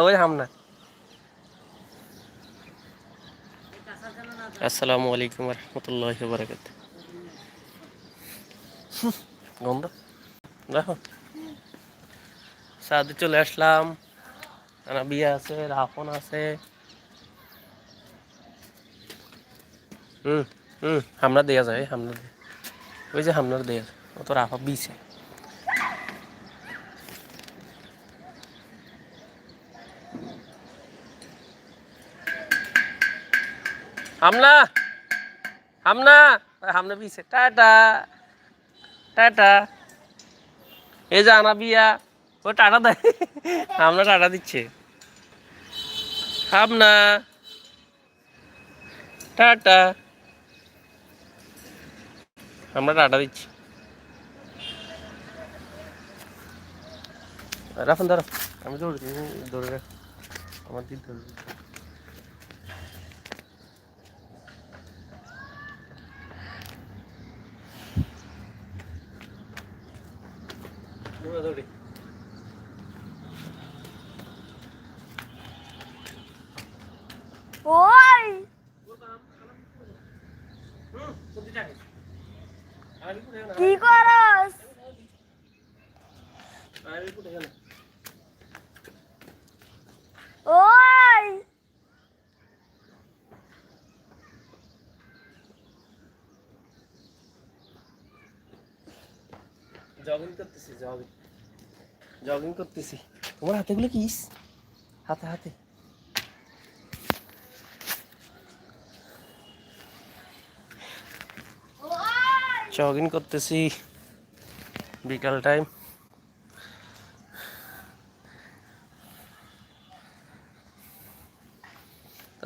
ওই হামনা আসসালামু আলাইকুম রহমতুল্লাহ বারাকাত গন্ধ? দেখো। সাথে চলে আসলাম। বিয়ে আছে রাফন আছে। হুম হুম হামনা দেয়া যায় হামনা দেয়া। ওই যে হামনার দেয়া ও তো রাফা বিছে। হামনা হামনা হামনা বিছে টাটা। টাটা। এই যে আনা বিয়া। ও টাটা দেয় হামনা টাটা দিচ্ছে। হামনা টাটা। আমরা টাটা দিচ্ছি। রাখুন ধরো। আমি দৌড় দৌড়ে আমার দিক ধরে দৌড়ে ওই! কি করস? ওই! জগিং করতেছি জগিং জগিং করতেছি। তোমার হাতেগুলো কিস হাতে হাতে। জগিং করতেছি। বিকাল টাইম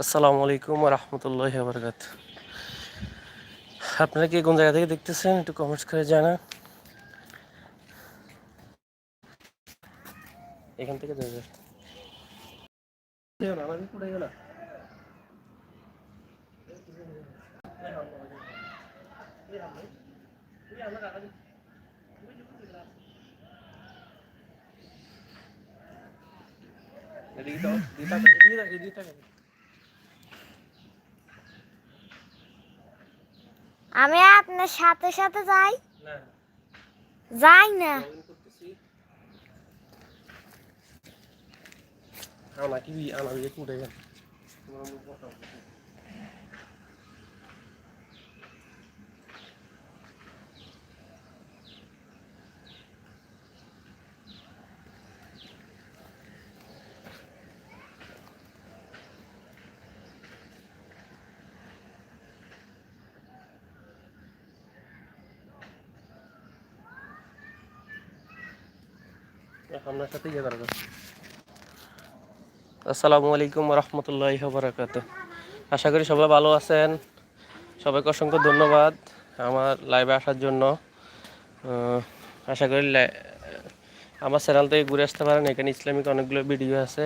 আসসালামু আলাইকুম রহমতুল্লাহ বরকাত আপনারা কি কোন জায়গা থেকে দেখতেছেন? একটু কমেন্টস করে জানান। এখান থেকে যাবে। আমি আপনার সাথে সাথে যাই। না। যাই না জগিং করতেছি আনা কি আনা বিয়ে কুড়ে গেল তোমার মুখ কথা বলতেছি। আপনার সাথে ইয়ে করা যাচ্ছে আসসালামু আলাইকুম রহমতুল্লাহ বারাকাত আশা করি সবাই ভালো আছেন। সবাইকে অসংখ্য ধন্যবাদ আমার লাইভে আসার জন্য। আশা করি আমার চ্যানেল থেকে ঘুরে আসতে পারেন। এখানে ইসলামিক অনেকগুলো ভিডিও আছে।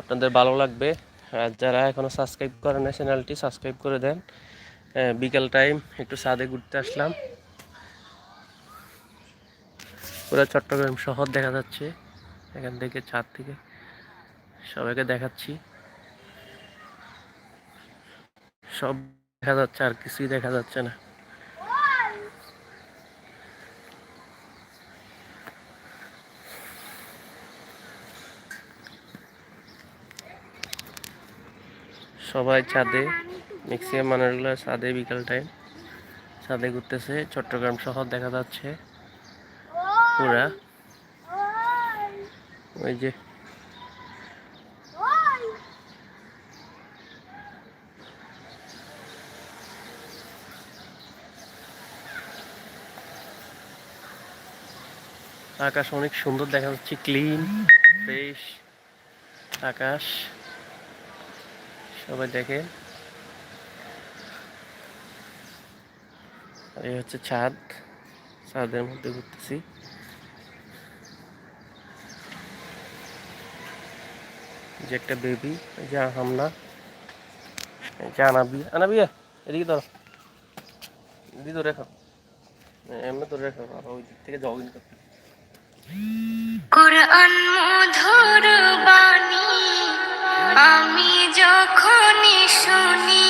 আপনাদের ভালো লাগবে। আর যারা এখনও সাবস্ক্রাইব করেন না চ্যানেলটি সাবস্ক্রাইব করে দেন। বিকেল টাইম একটু ছাদে ঘুরতে আসলাম। পুরো চট্টগ্রাম শহর দেখা যাচ্ছে। এখান থেকে ছাদ থেকে। সবাইকে দেখাচ্ছি। সব দেখা যাচ্ছে, আর কিছুই দেখা যাচ্ছে না। সবাই ছাদে, ম্যাক্সিমাম মানুষগুলো ছাদে বিকাল টাইম ছাদে ঘুরতেছে, চট্টগ্রাম শহর দেখা যাচ্ছে। পুরা। ওই যে আকাশ অনেক সুন্দর দেখা যাচ্ছে ক্লিন ফ্রেশ আকাশ। সবাই দেখে এই হচ্ছে ছাদ। ছাদের মধ্যে ঘুরতেছি। যে একটা বেবি যা হামনা আনাবি আনাবি এদিকে ধরো। এদিকে ধরে রেখো। এমনি ধরে রেখো ওই দিক থেকে জগিং করতে। কোরআন মধুর বাণী, আমি যখনই শুনি,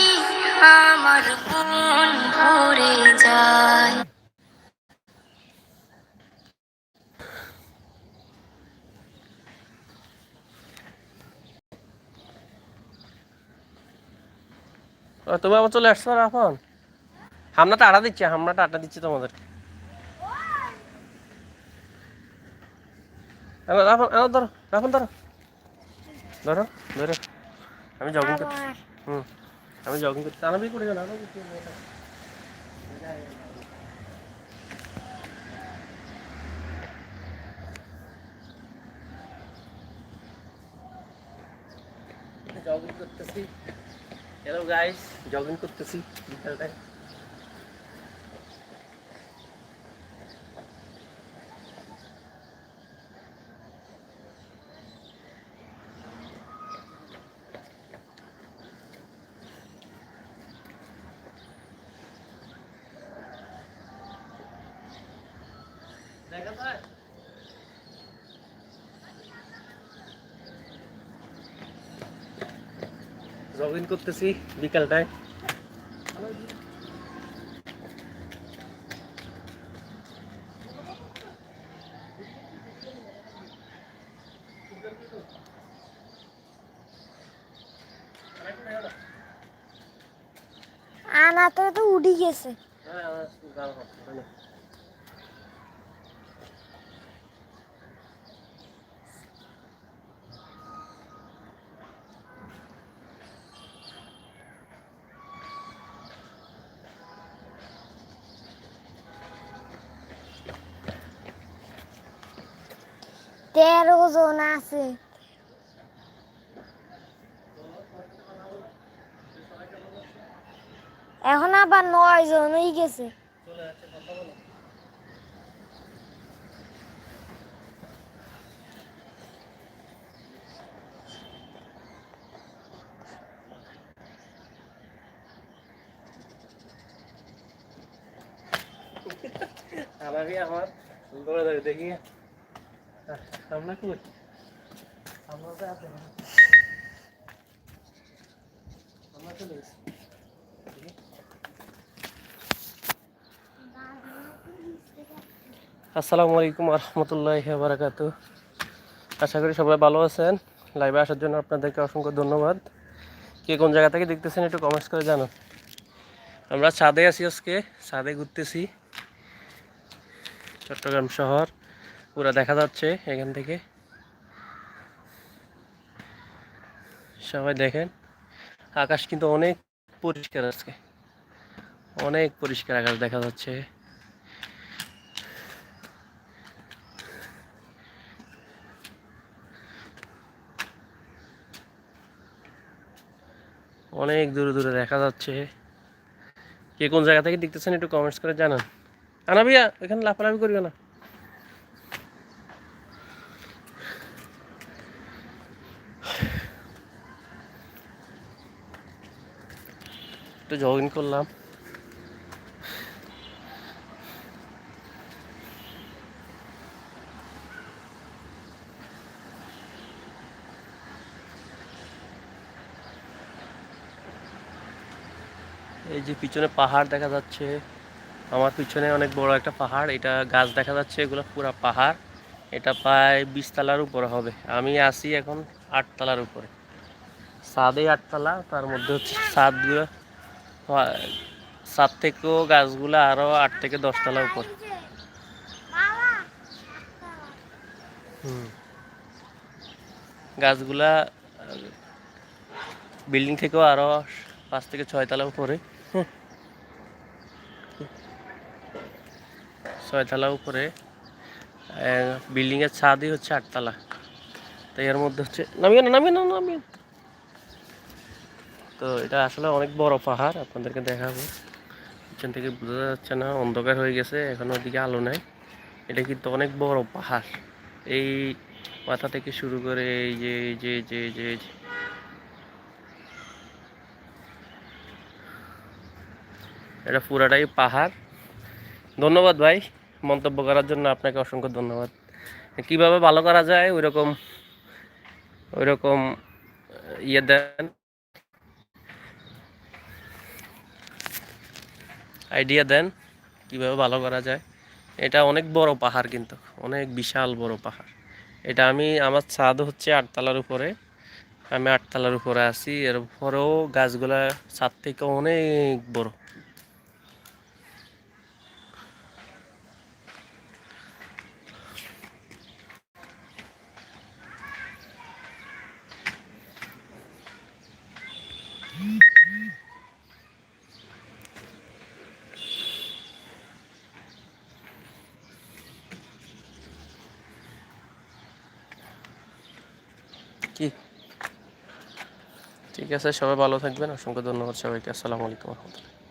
আমার মন ভরে যায়। তুমি আবার চলে আসছো রাফন আমরা তো আটা দিচ্ছি আমরা তো আটা দিচ্ছি তোমাদের রাফন আনো ধরো রাফন ধরো ধরো ধরো আমি জগিং করছি আবার হুম আমি জগিং করছি আনাবি করে যাও আনাবি জগিং করতেছি হ্যালো গাইস জগিং করতেছি বিকালটায় দেখা যায় জগিং করতেছি বিকালটায় আনাতে তো উড়ি গেছে তেরো জন আছে। এখন আবার নয় জন হয়ে গেছে। আমার দৌড়ে দেখি। আসসালামু আলাইকুম রহমতুল্লাহ বারাকাতু আশা করি সবাই ভালো আছেন। লাইভে আসার জন্য আপনাদেরকে অসংখ্য ধন্যবাদ। কে কোন জায়গা থেকে দেখতেছেন একটু কমেন্টস করে জানান। আমরা ছাদে আছি আজকে, ছাদে ঘুরতেছি। চট্টগ্রাম শহর। পুরো দেখা যাচ্ছে এখান থেকে। সবাই দেখেন, আকাশ কিন্তু অনেক পরিষ্কার আজকে। অনেক পরিষ্কার আকাশ দেখা যাচ্ছে। অনেক দূরে দূরে দেখা যাচ্ছে। কে কোন জায়গা থেকে দেখতেছেন একটু কমেন্টস করে জানান। আনা ভাইয়া, এখানে লাফালাফি করবে না। একটু জগিং করলাম। এই যে পিছনে পাহাড় দেখা যাচ্ছে, আমার পিছনে অনেক বড় একটা পাহাড়, এটা গাছ দেখা যাচ্ছে, এগুলো পুরো পাহাড়। এটা প্রায় বিশ তলার উপরে হবে, আমি আসি এখন আটতলার উপরে। ছাদে আটতলা তার মধ্যে হচ্ছে ছাদগুলো ছাদ থেকেও গাছগুলো আরও আট থেকে দশতলা উপরে গাছগুলা বিল্ডিং থেকেও আরও পাঁচ থেকে ছয়তলা উপরে। ছয়তলা উপরে বিল্ডিংয়ের ছাদই হচ্ছে আটতলা তো এর মধ্যে হচ্ছে নামিয়ে না নামিয়ে না, নামিয়ে। তো এটা আসলে অনেক বড় পাহাড়, আপনাদেরকে দেখাবো। পিছন থেকে বোঝা যাচ্ছে না, অন্ধকার হয়ে গেছে, এখন ওদিকে আলো নাই। এটা কিন্তু অনেক বড় পাহাড়। এই মাথা থেকে শুরু করে এই যে যে যে যে এটা পুরাটাই পাহাড়। ধন্যবাদ ভাই, মন্তব্য করার জন্য আপনাকে অসংখ্য ধন্যবাদ। কীভাবে ভালো করা যায় ওই রকম ওই রকম ইয়ে দেন। আইডিয়া দেন কীভাবে ভালো করা যায়। এটা অনেক বড় পাহাড় কিন্তু, অনেক বিশাল বড় পাহাড়। এটা আমি, আমার ছাদ হচ্ছে আটতলার উপরে। আমি আটতলার উপরে আছি, এর উপরেও গাছগুলা ছাদ থেকে অনেক বড় কি ঠিক আছে সবাই ভালো থাকবেন। অসংখ্য ধন্যবাদ সবাইকে। আসসালামু আলাইকুম রহমতুল্লাহ।